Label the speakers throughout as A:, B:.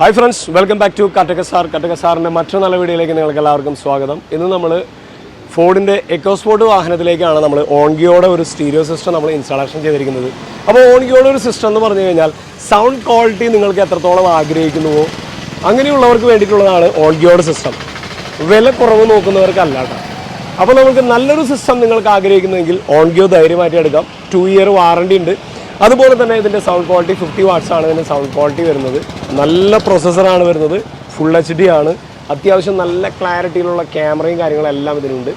A: Hi friends welcome back to Kattaka sir Kattaka സാറിന്റെ മറ്റൊരു നല്ല വീഡിയോയിലേക്ക് നിങ്ങൾക്ക് എല്ലാവർക്കും സ്വാഗതം. ഇന്ന് നമ്മൾ ഫോർഡിന്റെ എക്കോസ്പോർട്ട് വാഹനത്തിലേക്കാണ് നമ്മൾ ഓൺഗിയോടെ ഒരു സ്റ്റീരിയോ സിസ്റ്റം നമ്മൾ ഇൻസ്റ്റാളേഷൻ ചെയ്തിരിക്കുന്നത്. അപ്പോൾ ഓൺഗിയോടെ ഒരു സിസ്റ്റം എന്ന് പറഞ്ഞു കഴിഞ്ഞാൽ സൗണ്ട് ക്വാളിറ്റി നിങ്ങൾക്ക് എത്രത്തോളം ആഗ്രഹിക്കുന്നുവോ അങ്ങനെയുള്ളവർക്ക് വേണ്ടിയിട്ടുള്ളതാണ് ഓൺഗിയോടെ സിസ്റ്റം വില കുറവ് നോക്കുന്നവർക്കല്ല കേട്ടോ. അപ്പോൾ നമുക്ക് നല്ലൊരു സിസ്റ്റം നിങ്ങൾക്ക് ആഗ്രഹിക്കുന്നെങ്കിൽ ഓൺഗിയോ ധൈര്യമായിട്ട് എടുക്കാം. ടു ഇയർ വാറണ്ടി ഉണ്ട്. അതുപോലെ തന്നെ ഇതിന്റെ സൗണ്ട് ക്വാളിറ്റി ഫിഫ്റ്റി വാട്ട്സ് ആണ് ഇതിന്റെ സൗണ്ട് ക്വാളിറ്റി വരുന്നത്. നല്ല പ്രൊസസ്സറാണ് വരുന്നത്. ഫുൾ എച്ച് ഡി ആണ്. അത്യാവശ്യം നല്ല ക്ലാരിറ്റിയിലുള്ള ക്യാമറയും കാര്യങ്ങളും എല്ലാം ഇതിനുണ്ട്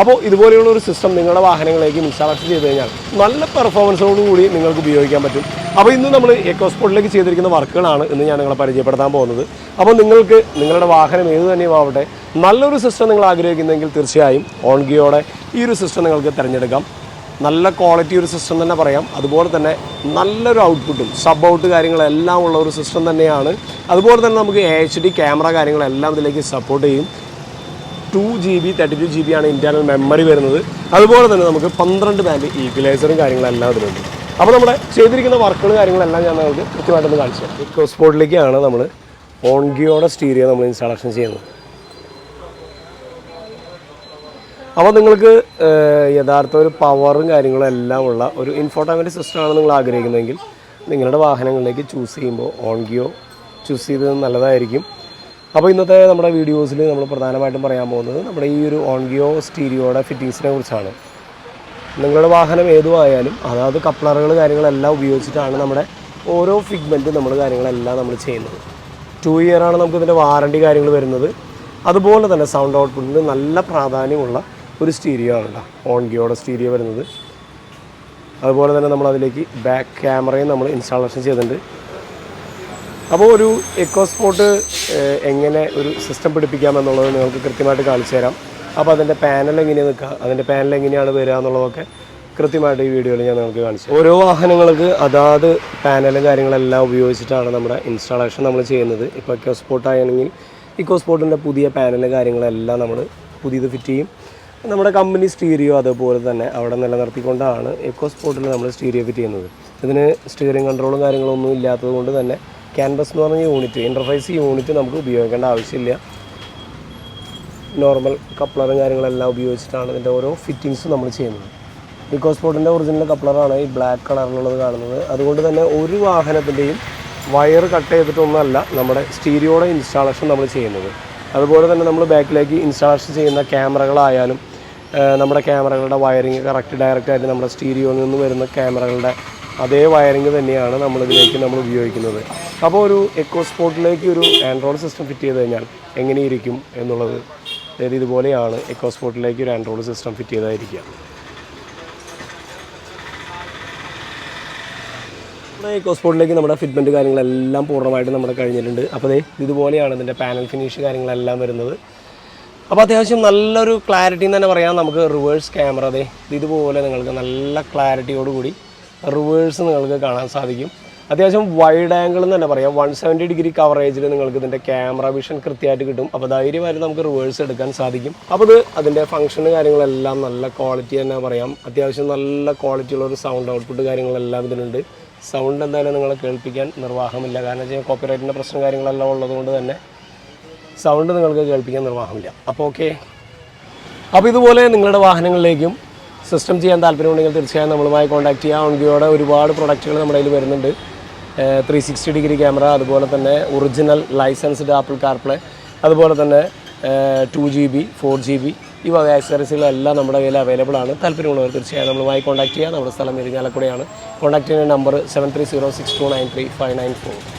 A: അപ്പോൾ ഇതുപോലെയുള്ള ഒരു സിസ്റ്റം നിങ്ങളുടെ വാഹനങ്ങളിലേക്ക് ഇൻസ്റ്റാൾ ചെയ്ത് കഴിഞ്ഞാൽ നല്ല പെർഫോമൻസോട് കൂടി നിങ്ങൾക്ക് ഉപയോഗിക്കാൻ പറ്റും. അപ്പോൾ ഇന്ന് നമ്മൾ എക്കോസ്പോർട്ടിലേക്ക് ചെയ്തിരിക്കുന്ന വർക്കുകളാണ് ഇന്ന് ഞാൻ നിങ്ങളെ പരിചയപ്പെടുത്താൻ പോകുന്നത്. അപ്പോൾ നിങ്ങൾക്ക് നിങ്ങളുടെ വാഹനം ഏത് തന്നെയും ആവട്ടെ നല്ലൊരു സിസ്റ്റം നിങ്ങൾ ആഗ്രഹിക്കുന്നെങ്കിൽ തീർച്ചയായും ഓൺഗിയോടെ ഈ ഒരു സിസ്റ്റം നിങ്ങൾക്ക് തിരഞ്ഞെടുക്കാം. നല്ല ക്വാളിറ്റി ഒരു സിസ്റ്റം തന്നെ പറയാം. അതുപോലെ തന്നെ നല്ലൊരു ഔട്ട്പുട്ടും സബ് ഔട്ട് കാര്യങ്ങളെല്ലാം ഉള്ള ഒരു സിസ്റ്റം തന്നെയാണ്. അതുപോലെ തന്നെ നമുക്ക് എച്ച് ഡി ക്യാമറ കാര്യങ്ങളെല്ലാം ഇതിലേക്ക് സപ്പോർട്ട് ചെയ്യും. Two G B thirty two G B ആണ് ഇന്റേർണൽ മെമ്മറി വരുന്നത്. അതുപോലെ തന്നെ നമുക്ക് പന്ത്രണ്ട് ബാൻഡ് ഈക്വലൈസറും കാര്യങ്ങളെല്ലാം അതിലുണ്ട്. അപ്പോൾ നമ്മുടെ ചെയ്തിരിക്കുന്ന വർക്കുകൾ കാര്യങ്ങളെല്ലാം ഞാൻ നിങ്ങൾക്ക് കൃത്യമായിട്ടൊന്ന് കാണിച്ചു തരാം. ഇക്കോസ്പോർട്ടിലേക്കാണ് നമ്മൾ ഓൺഗിയോടെ സ്റ്റീരിയോ നമ്മൾ ഇൻസ്റ്റാളേഷൻ ചെയ്യുന്നത്. അപ്പോൾ നിങ്ങൾക്ക് യഥാർത്ഥ ഒരു പവറും കാര്യങ്ങളും എല്ലാം ഉള്ള ഒരു ഇൻഫോർട്ടൈൻമെന്റ് സിസ്റ്റമാണ് നിങ്ങൾ ആഗ്രഹിക്കുന്നതെങ്കിൽ നിങ്ങളുടെ വാഹനങ്ങളിലേക്ക് ചൂസ് ചെയ്യുമ്പോൾ ഓൺഗിയോ ചൂസ് ചെയ്തത് നല്ലതായിരിക്കും. അപ്പോൾ ഇന്നത്തെ നമ്മുടെ വീഡിയോസിൽ നമ്മൾ പ്രധാനമായിട്ടും പറയാൻ പോകുന്നത് നമ്മുടെ ഈ ഒരു ഓൺഗിയോ സ്റ്റീരിയോയുടെ ഫിറ്റിങ്സിനെ കുറിച്ചാണ്. നിങ്ങളുടെ വാഹനം ഏതുമായാലും അതായത് കപ്ലറുകൾ കാര്യങ്ങളെല്ലാം ഉപയോഗിച്ചിട്ടാണ് നമ്മുടെ ഓരോ ഫിഗ്മെന്റും നമ്മൾ കാര്യങ്ങളെല്ലാം നമ്മൾ ചെയ്യുന്നത്. ടു ഇയറാണ് നമുക്ക് ഇതിന്റെ വാറണ്ടി കാര്യങ്ങൾ വരുന്നത്. അതുപോലെ തന്നെ സൗണ്ട് ഔട്ട്പുട്ടിന് നല്ല പ്രാധാന്യമുള്ള ഒരു സ്റ്റീരിയോ ആണ് കേട്ടോ ഓൺഗിയോടെ സ്റ്റീരിയോ വരുന്നത്. അതുപോലെ തന്നെ നമ്മൾ അതിലേക്ക് ബാക്ക് ക്യാമറയും നമ്മൾ ഇൻസ്റ്റാളേഷൻ ചെയ്തിട്ടുണ്ട്. അപ്പോൾ ഒരു എക്കോ സ്പോട്ട് എങ്ങനെ ഒരു സിസ്റ്റം പിടിപ്പിക്കാമെന്നുള്ളത് നിങ്ങൾക്ക് കൃത്യമായിട്ട് കാണിച്ചു തരാം. അപ്പോൾ അതിന്റെ പാനൽ എങ്ങനെയാണ് നിൽക്കുക അതിന്റെ പാനൽ എങ്ങനെയാണ് വരിക എന്നുള്ളതൊക്കെ കൃത്യമായിട്ട് ഈ വീഡിയോയിൽ ഞാൻ നിങ്ങൾക്ക് കാണിച്ചു ഓരോ വാഹനങ്ങൾക്ക് അതാത് പാനലും കാര്യങ്ങളെല്ലാം ഉപയോഗിച്ചിട്ടാണ് നമ്മുടെ ഇൻസ്റ്റാളേഷൻ നമ്മൾ ചെയ്യുന്നത്. ഇപ്പോൾ എക്കോ സ്പോട്ട് ആണെങ്കിൽ ഇക്കോ സ്പോട്ടിന്റെ പുതിയ പാനലും കാര്യങ്ങളെല്ലാം നമ്മൾ പുതിയത് ഫിറ്റ് ചെയ്യും. നമ്മുടെ കമ്പനി സ്റ്റീരിയോ അതേപോലെ തന്നെ അവിടെ നിലനിർത്തിക്കൊണ്ടാണ് എക്കോ സ്പോർട്ടിൽ നമ്മൾ സ്റ്റീരിയോ ഫിറ്റ് ചെയ്യുന്നത്. ഇതിന് സ്റ്റിയറിംഗ് കൺട്രോളും കാര്യങ്ങളൊന്നും ഇല്ലാത്തത് കൊണ്ട് തന്നെ ക്യാൻവസ് എന്ന് പറഞ്ഞ യൂണിറ്റ് ഇന്റർഫേസ് യൂണിറ്റ് നമുക്ക് ഉപയോഗിക്കേണ്ട ആവശ്യമില്ല. നോർമൽ കപ്ലറും കാര്യങ്ങളെല്ലാം ഉപയോഗിച്ചിട്ടാണ് ഇതിന്റെ ഓരോ ഫിറ്റിങ്സും നമ്മൾ ചെയ്യുന്നത്. ഇക്കോ സ്പോർട്ടിന്റെ ഒറിജിനൽ കപ്ലറാണ് ഈ ബ്ലാക്ക് കളറിലുള്ളത് കാണുന്നത്. അതുകൊണ്ട് തന്നെ ഒരു വാഹനത്തിന്റെയും വയർ കട്ട് ചെയ്തിട്ടൊന്നുമല്ല നമ്മുടെ സ്റ്റീരിയോയുടെ ഇൻസ്റ്റാളേഷൻ നമ്മൾ ചെയ്യുന്നത്. അതുപോലെ തന്നെ നമ്മൾ ബാക്കിലേക്ക് ഇൻസ്റ്റാളേഷൻ ചെയ്യുന്ന ക്യാമറകളായാലും നമ്മുടെ ക്യാമറകളുടെ വയറിങ് കറക്റ്റ് ഡയറക്റ്റായിട്ട് നമ്മുടെ സ്റ്റീരിയോയിൽ നിന്ന് വരുന്ന ക്യാമറകളുടെ അതേ വയറിങ് തന്നെയാണ് നമ്മളിതിലേക്ക് നമ്മൾ ഉപയോഗിക്കുന്നത്. അപ്പോൾ ഒരു എക്കോ സ്പോട്ടിലേക്ക് ഒരു ആൻഡ്രോയിഡ് സിസ്റ്റം ഫിറ്റ് ചെയ്ത് കഴിഞ്ഞാൽ എങ്ങനെയിരിക്കും എന്നുള്ളത് അതായത് ഇതുപോലെയാണ് എക്കോ സ്പോട്ടിലേക്ക് ഒരു ആൻഡ്രോയിഡ് സിസ്റ്റം ഫിറ്റ് ചെയ്തായിരിക്കുക. നമ്മുടെ സ്പോട്ടിലേക്ക് നമ്മുടെ ഫിറ്റ്മെന്റ് കാര്യങ്ങളെല്ലാം പൂർണമായിട്ട് നമ്മുടെ കഴിഞ്ഞിട്ടുണ്ട്. അപ്പോൾ ഇതുപോലെയാണ് ഇതിന്റെ പാനൽ ഫിനിഷ് കാര്യങ്ങളെല്ലാം വരുന്നത്. അപ്പോൾ അത്യാവശ്യം നല്ലൊരു ക്ലാരിറ്റി എന്ന് തന്നെ പറയാം നമുക്ക് റിവേഴ്സ് ക്യാമറ അതെ ഇതുപോലെ നിങ്ങൾക്ക് നല്ല ക്ലാരിറ്റിയോടുകൂടി റിവേഴ്സ് നിങ്ങൾക്ക് കാണാൻ സാധിക്കും. അത്യാവശ്യം വൈഡ് ആംഗിൾ എന്ന് തന്നെ പറയാം. വൺ സെവന്റി ഡിഗ്രി കവറേജിൽ നിങ്ങൾക്ക് ഇതിന്റെ ക്യാമറ വിഷൻ കൃത്യമായിട്ട് കിട്ടും. അപ്പോൾ ധൈര്യമായിട്ട് നമുക്ക് റിവേഴ്സ് എടുക്കാൻ സാധിക്കും. അപ്പോൾ ഇത് അതിന്റെ ഫംഗ്ഷന് കാര്യങ്ങളെല്ലാം നല്ല ക്വാളിറ്റി തന്നെ പറയാം. അത്യാവശ്യം നല്ല ക്വാളിറ്റിയുള്ള ഒരു സൗണ്ട് ഔട്ട്പുട്ട് കാര്യങ്ങളെല്ലാം ഇതിനുണ്ട്. സൗണ്ട് എന്തായാലും നിങ്ങളെ കേൾപ്പിക്കാൻ നിർവാഹമില്ല. കാരണം വെച്ചാൽ കോപ്പിറൈറ്റിന്റെ പ്രശ്നം കാര്യങ്ങളെല്ലാം ഉള്ളതുകൊണ്ട് തന്നെ സൗണ്ട് നിങ്ങൾക്ക് കേൾപ്പിക്കാൻ നിർവാഹമില്ല. അപ്പോൾ ഓക്കെ അപ്പോൾ ഇതുപോലെ നിങ്ങളുടെ വാഹനങ്ങളിലേക്കും സിസ്റ്റം ചെയ്യാൻ താല്പര്യമുണ്ടെങ്കിൽ തീർച്ചയായും നമ്മളുമായി കോൺടാക്ട് ചെയ്യാം. ഓൺഗിയോടെ ഒരുപാട് പ്രൊഡക്റ്റുകൾ നമ്മുടെ കയ്യിൽ വരുന്നുണ്ട്. ത്രീ സിക്സ്റ്റി ഡിഗ്രി ക്യാമറ അതുപോലെ തന്നെ ഒറിജിനൽ ലൈസൻസ്ഡ് ആപ്പിൾ കാർപ്ലേ അതുപോലെ തന്നെ two G B four G B ഈ വക ആക്സറീസുകളെല്ലാം നമ്മുടെ കയ്യിൽ അവൈലബിൾ ആണ് താല്പര്യമുള്ളവർ തീർച്ചയായും നമ്മളുമായി കോൺടാക്ട് ചെയ്യുക നമ്മുടെ സ്ഥലം ഇരിഞ്ഞാലക്കുടയാണ് കോൺടാക്ട് ചെയ്യുന്ന number seven three zero six two nine three five nine four